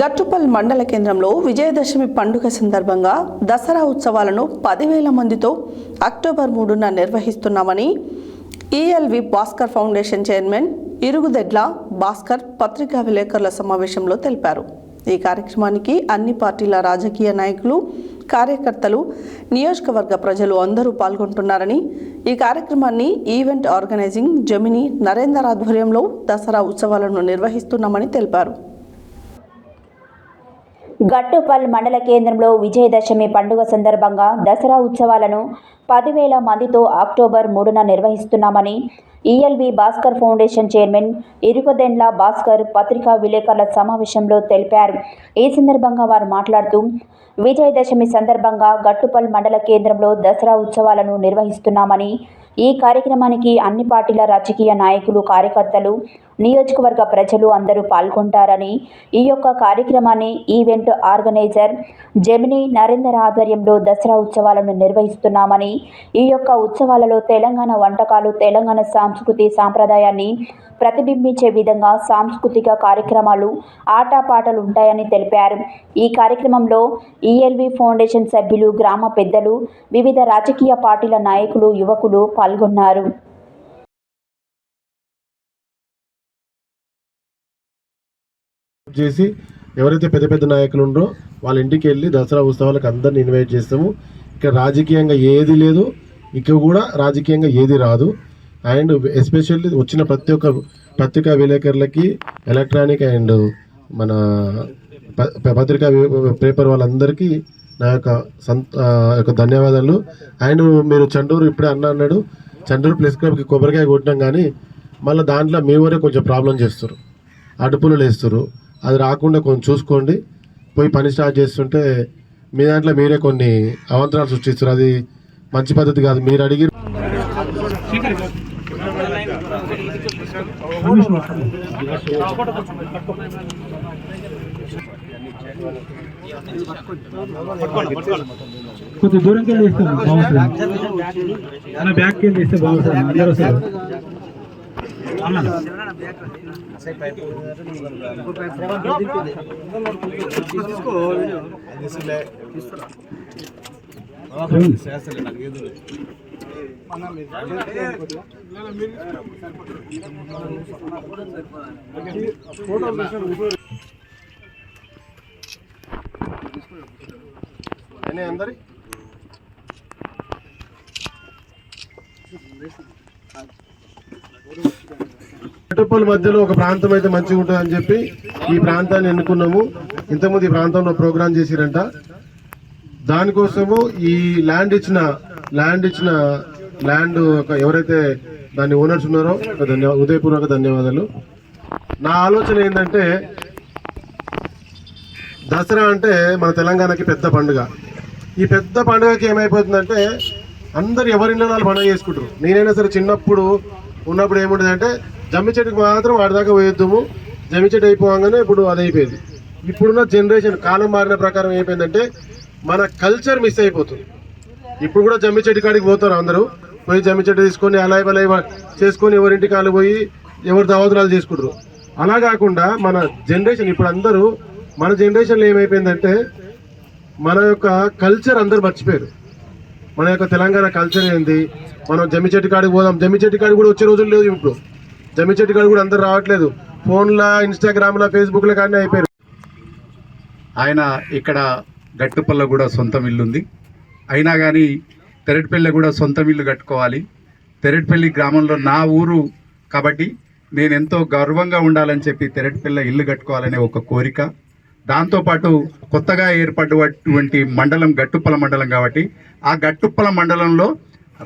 గట్టుపల్ మండల కేంద్రంలో విజయదశమి పండుగ సందర్భంగా దసరా ఉత్సవాలను పదివేల మందితో అక్టోబర్ మూడున నిర్వహిస్తున్నామని ELV Bhaskar foundation chairman Irugudedla Bhaskar పత్రికా విలేకరుల సమావేశంలో తెలిపారు. ఈ కార్యక్రమానికి అన్ని పార్టీల రాజకీయ నాయకులు కార్యకర్తలు నియోజకవర్గ ప్రజలు అందరూ పాల్గొంటున్నారని ఈ కార్యక్రమాన్ని ఈవెంట్ ఆర్గనైజింగ్ జమిని నరేందర్ ఆధ్వర్యంలో దసరా ఉత్సవాలను నిర్వహిస్తున్నామని తెలిపారు. గట్టుపల్ మండల కేంద్రంలో విజయదశమి పండుగ సందర్భంగా దసరా ఉత్సవాలను పదివేల మందితో అక్టోబర్ మూడున నిర్వహిస్తున్నామని ELV Bhaskar foundation chairman Irukadendla Bhaskar పత్రికా విలేకరుల సమావేశంలో తెలిపారు. ఈ సందర్భంగా వారు మాట్లాడుతూ విజయదశమి సందర్భంగా గట్టుపల్ మండల కేంద్రంలో దసరా ఉత్సవాలను నిర్వహిస్తున్నామని ఈ కార్యక్రమానికి అన్ని పార్టీల రాజకీయ నాయకులు కార్యకర్తలు నియోజకవర్గ ప్రజలు అందరూ పాల్గొంటారని ఈ యొక్క కార్యక్రమాన్ని ఈవెంట్ ఆర్గనైజర్ జమిని నరేందర్ ఆధ్వర్యంలో దసరా ఉత్సవాలను నిర్వహిస్తున్నామని ఈ యొక్క ఉత్సవాలలో తెలంగాణ వంటకాలు తెలంగాణ సాంస్కృతి సాంప్రదాయాన్ని ప్రతిబింబించే విధంగా సాంస్కృతిక కార్యక్రమాలు ఆటపాటలు ఉంటాయని తెలిపారు. ఈ కార్యక్రమంలో ఈఎల్వి ఫౌండేషన్ సభ్యులు గ్రామ పెద్దలు వివిధ రాజకీయ పార్టీల నాయకులు యువకులు పాల్గొన్నారు చేసి ఎవరైతే పెద్ద పెద్ద నాయకులు ఉండరో వాళ్ళ ఇంటికి వెళ్ళి దసరా ఉత్సవాలకు అందరిని ఇన్వైట్ చేస్తాము. ఇక్కడ రాజకీయంగా ఏది లేదు ఇక్కడ కూడా రాజకీయంగా ఏది రాదు. అండ్ ఎస్పెషల్లీ వచ్చిన ప్రతి ఒక్క పత్రికా విలేకరులకి ఎలక్ట్రానిక్ అండ్ మన ప- పత్రికా పేపర్ వాళ్ళందరికీ నా యొక్క సంత యొక్క ధన్యవాదాలు. అండ్ మీరు చండూరు ఇప్పుడే అన్న అన్నాడు. చండూరు ప్రెస్ క్లబ్కి కొబ్బరికాయ కొట్టినాం కానీ మళ్ళీ దాంట్లో మీ ఊరే కొంచెం ప్రాబ్లం చేస్తారు. అడుపులు లేస్తారు. అది రాకుండా కొంచెం చూసుకోండి. పోయి పని స్టార్ట్ చేస్తుంటే మీ దాంట్లో మీరే కొన్ని అవంతరాలు సృష్టిస్తారు. అది మంచి పద్ధతి కాదు. మీరు అడిగి కొంచెం దూరంకి వెళ్ళి ఇస్తాం బాగుంటుంది. అన్న వెళ్ళి ఇస్తే బాగుంటుంది. అందరూ ఫోటో అన్న అందరి? మెట్రోపోల్ మధ్యలో ఒక ప్రాంతం అయితే మంచిగా ఉంటుంది అని చెప్పి ఈ ప్రాంతాన్ని ఎన్నుకున్నాము. ఇంతకుముందు ఈ ప్రాంతంలో ప్రోగ్రామ్ చేసిరంట. దానికోసము ఈ ల్యాండ్ ఇచ్చిన ల్యాండ్ ఇచ్చిన ల్యాండ్ ఒక ఎవరైతే దాని ఓనర్స్ ఉన్నారో ఒక ధన్యవా ఉదయపూర్వక ధన్యవాదాలు. నా ఆలోచన ఏంటంటే దసరా అంటే మన తెలంగాణకి పెద్ద పండుగ. ఈ పెద్ద పండుగకి ఏమైపోతుందంటే అందరు ఎవరిన్న వాళ్ళు పండుగ చేసుకుంటారు. నేనైనా సరే చిన్నప్పుడు ఉన్నప్పుడు ఏముంటుంది అంటే జమ్మి చెట్టుకి మాత్రం వాడి దాకా పోయొద్దాము. జమ్మి చెట్టు అయిపోగానే ఇప్పుడు అది అయిపోయింది. ఇప్పుడున్న జనరేషన్ కాలం మారిన ప్రకారం అయిపోయిందంటే మన కల్చర్ మిస్ అయిపోతుంది. ఇప్పుడు కూడా జమ్మి చెట్టు కాడికి పోతారు అందరూ. పోయి జమ్మి చెట్టు తీసుకొని అలాయి బలాయి చేసుకొని ఎవరింటికి వాళ్ళు పోయి ఎవరు దావతురాలు చేసుకుంటారు. అలా కాకుండా మన జనరేషన్ ఇప్పుడు అందరూ మన జనరేషన్లో ఏమైపోయిందంటే మన యొక్క కల్చర్ అందరు మర్చిపోయారు. మన యొక్క తెలంగాణ కల్చర్ ఏంది? మనం జమ్మి చెట్టు కాడికి పోదాం. జమ్మి చెట్టు కాడికి కూడా వచ్చే రోజులు లేదు ఇప్పుడు. జమ్మి చెట్టు కాడికి కూడా అందరు రావట్లేదు. ఫోన్లో ఇన్స్టాగ్రామ్లా ఫేస్బుక్లో కానీ అయిపోయారు. ఆయన ఇక్కడ గట్టుపల్ల కూడా సొంతం ఇల్లు ఉంది. అయినా కానీ తెరటిపల్లి కూడా సొంతం ఇల్లు కట్టుకోవాలి. తెరటిపల్లి గ్రామంలో నా ఊరు కాబట్టి నేను ఎంతో గర్వంగా ఉండాలని చెప్పి తెరటిపల్లె ఇల్లు కట్టుకోవాలనే ఒక కోరిక. దాంతోపాటు కొత్తగా ఏర్పడినటువంటి మండలం గట్టుప్పల మండలం కాబట్టి ఆ గట్టుప్పల మండలంలో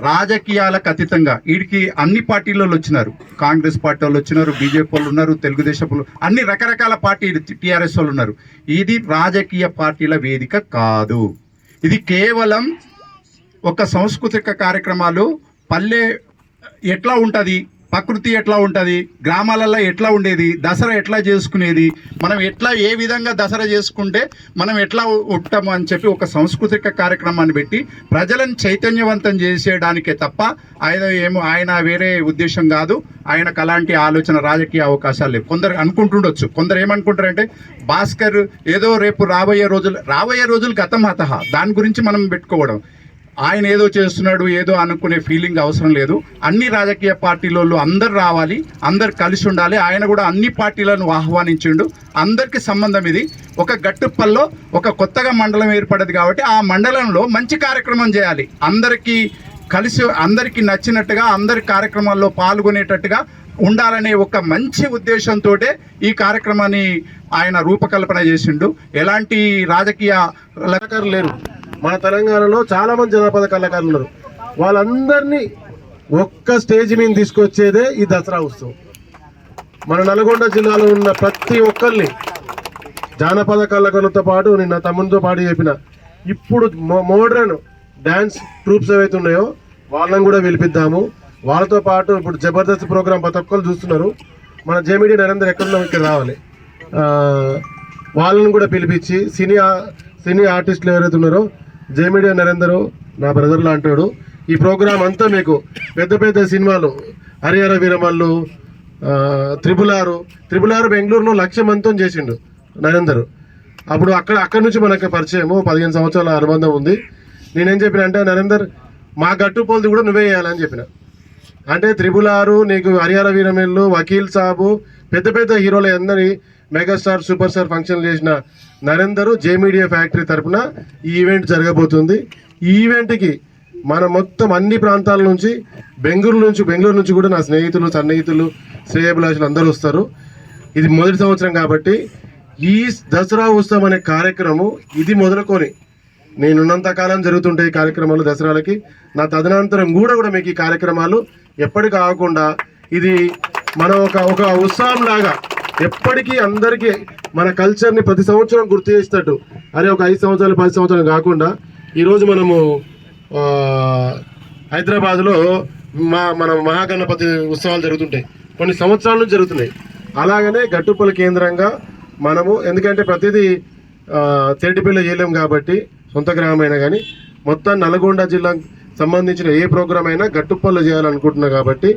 రాజకీయాలకు అతీతంగా వీడికి అన్ని పార్టీలలో వచ్చినారు. కాంగ్రెస్ పార్టీ వాళ్ళు వచ్చినారు బీజేపీ వాళ్ళు ఉన్నారు తెలుగుదేశం వాళ్ళు అన్ని రకరకాల పార్టీ టీఆర్ఎస్ వాళ్ళు ఉన్నారు. ఇది రాజకీయ పార్టీల వేదిక కాదు. ఇది కేవలం ఒక సాంస్కృతిక కార్యక్రమాలు పల్లె ఎట్లా ఉంటుంది ప్రకృతి ఎట్లా ఉంటుంది? గ్రామాలలో ఎట్లా ఉండేది? దసరా ఎట్లా చేసుకునేది? మనం ఎట్లా ఏ విధంగా దసరా చేసుకుంటే మనం ఎట్లా ఉంటాము అని చెప్పి ఒక సాంస్కృతిక కార్యక్రమాన్ని పెట్టి ప్రజలను చైతన్యవంతం చేసేయడానికే తప్ప ఆయన ఏమో ఆయన వేరే ఉద్దేశం కాదు. ఆయనకు అలాంటి ఆలోచన రాజకీయ అవకాశాలు లేవు. కొందరు అనుకుంటుండొచ్చు. కొందరు ఏమనుకుంటారంటే భాస్కర్ ఏదో రేపు రాబోయే రోజులు రాబోయే రోజులు గతం హతహ. దాని గురించి మనం పెట్టుకోవడం. ఆయన ఏదో చేస్తున్నాడు ఏదో అనుకునే ఫీలింగ్ అవసరం లేదు. అన్ని రాజకీయ పార్టీలలో అందరు రావాలి అందరు కలిసి ఉండాలి. ఆయన కూడా అన్ని పార్టీలను ఆహ్వానించిండు. అందరికీ సంబంధం ఇది. ఒక గట్టుప్పల్లో ఒక కొత్తగా మండలం ఏర్పడదు కాబట్టి ఆ మండలంలో మంచి కార్యక్రమం చేయాలి. అందరికీ కలిసి అందరికీ నచ్చినట్టుగా అందరి కార్యక్రమాల్లో పాల్గొనేటట్టుగా ఉండాలనే ఒక మంచి ఉద్దేశంతో ఈ కార్యక్రమాన్ని ఆయన రూపకల్పన చేసిండు. ఎలాంటి రాజకీయ కళాకారులు లేరు. మన తెలంగాణలో చాలా మంది జనపద కళాకారులు ఉన్నారు. వాళ్ళందరినీ ఒక్క స్టేజ్ మీద తీసుకొచ్చేదే ఈ దసరా ఉత్సవం. మన నల్గొండ జిల్లాలో ఉన్న ప్రతి ఒక్కరిని జానపద కళాకారులతో పాటు నిన్న తమ్మునితో పాటు చెప్పిన ఇప్పుడు మోడ్రన్ డ్యాన్స్ ట్రూప్స్ ఏవైతే ఉన్నాయో వాళ్ళని కూడా పిలిపిద్దాము. వాళ్ళతో పాటు ఇప్పుడు జబర్దస్త్ ప్రోగ్రాం ప్రతి ఒక్కరు చూస్తున్నారు. మన జేమిడి నరేందర్ ఎక్కడున్నా ఇక్కడ రావాలి. వాళ్ళని కూడా పిలిపించి సినీ సినీ ఆర్టిస్టులు ఎవరైతే ఉన్నారో జేమిడియా నరేందర్ నా బ్రదర్ అంటాడు. ఈ ప్రోగ్రాం అంతా మీకు పెద్ద పెద్ద సినిమాలు హరిహర వీరమల్లు త్రిపులారు త్రిపులారు ఆరు బెంగళూరులో లక్ష మందితో చేసిండు నరేందర్. అప్పుడు అక్కడ అక్కడ నుంచి మనకి పరిచయము పదిహేను సంవత్సరాల అనుబంధం ఉంది. నేనేం చెప్పిన అంటే నరేందర్ మా గట్టు పోల్ది కూడా నువ్వే వేయాలని చెప్పిన. అంటే త్రిపులారు నీకు హరిహర వీరమల్లు వకీల్ సాబు పెద్ద పెద్ద హీరోలు అందరి మెగాస్టార్ సూపర్ స్టార్ ఫంక్షన్ చేసిన నరేందర్ జే మీడియా ఫ్యాక్టరీ తరపున ఈ ఈవెంట్ జరగబోతుంది. ఈ ఈవెంట్కి మన మొత్తం అన్ని ప్రాంతాల నుంచి బెంగళూరు నుంచి బెంగళూరు నుంచి కూడా నా స్నేహితులు సన్నిహితులు శ్రేయభిలాషులు అందరూ వస్తారు. ఇది మొదటి సంవత్సరం కాబట్టి ఈ దసరా ఉత్సవం అనే కార్యక్రమం ఇది మొదలుకొని నేనున్నంత కాలం జరుగుతుంటాయి ఈ కార్యక్రమాలు దసరాలకి. నా తదనంతరం కూడా కూడా మీకు ఈ కార్యక్రమాలు ఎప్పటికీ ఆగకుండా ఇది మనం ఒక ఒక ఉత్సవం లాగా ఎప్పటికీ అందరికీ మన కల్చర్ని ప్రతి సంవత్సరం గుర్తు చేసేటట్టు. అరే ఒక ఐదు సంవత్సరాలు పది సంవత్సరాలు కాకుండా ఈరోజు మనము హైదరాబాద్లో మా మన మహాగణపతి ఉత్సవాలు జరుగుతుంటాయి. కొన్ని సంవత్సరాల నుంచి జరుగుతున్నాయి. అలాగనే గట్టుపల్లి కేంద్రంగా మనము ఎందుకంటే ప్రతిదీ తేటిపల్లి చేయలేం కాబట్టి సొంత గ్రామమైనా కానీ మొత్తం నల్గొండ జిల్లాకు సంబంధించిన ఏ ప్రోగ్రామ్ అయినా గట్టుపల్లి చేయాలనుకుంటున్నా కాబట్టి